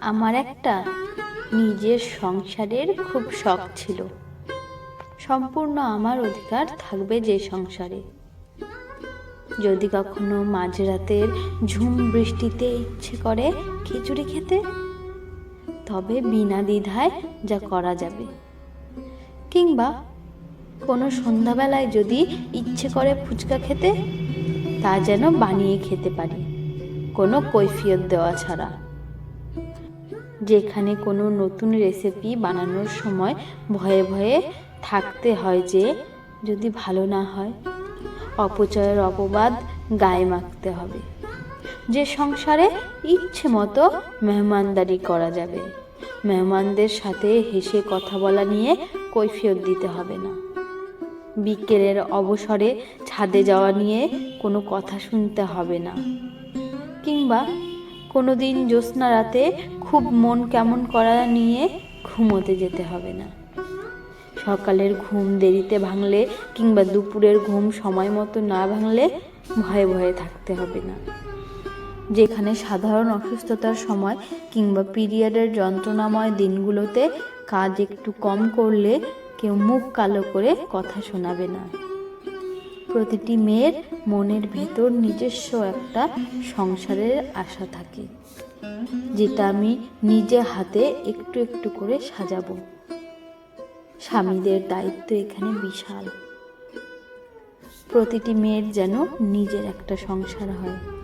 আমার একটা নিজের সংসারের খুব শখ ছিল। সম্পূর্ণ আমার অধিকার থাকবে যে সংসারে। যদি কখনো মাঝরাতের ঝুম বৃষ্টিতে ইচ্ছে করে খিচুড়ি খেতে, তবে বিনা দ্বিধায় যা করা যাবে। কিংবা কোনো সন্ধ্যাবেলায় যদি ইচ্ছে করে ফুচকা খেতে, তা যেন বানিয়ে খেতে পারি। কোনো কৈফিয়ত দেওয়া ছাড়া। যেখানে কোনো নতুন রেসিপি বানানোর সময় ভয়ে ভয়ে থাকতে হয় যে, যদি ভালো না হয়, অপচয়ের অপবাদ গায়ে মাখতে হবে। যে সংসারে ইচ্ছে মতো মেহমানদারি করা যাবে, মেহমানদের সাথে হেসে কথা বলা নিয়ে কৈফিয়ত দিতে হবে না। বিকেলের অবসরে ছাদে যাওয়া নিয়ে কোনো কথা শুনতে হবে না। কিংবা কোনো দিন জ্যোৎস্না রাতে খুব মন কেমন করা নিয়ে ঘুমোতে যেতে হবে না। সকালের ঘুম দেরিতে ভাঙলে কিংবা দুপুরের ঘুম সময় মতো না ভাঙলে ভয়ে ভয়ে থাকতে হবে না। যেখানে সাধারণ অসুস্থতার সময় কিংবা পিরিয়ডের যন্ত্রণাময় দিনগুলোতে কাজ একটু কম করলে কেউ মুখ কালো করে কথা শোনাবে না। প্রতিটি মেয়ের মনের ভেতর নিজস্ব একটা সংসারের আশা থাকে, যেটা আমি নিজে হাতে একটু একটু করে সাজাবো। স্বামীদের দায়িত্ব এখানে বিশাল। প্রতিটি মেয়ের যেন নিজের একটা সংসার হয়।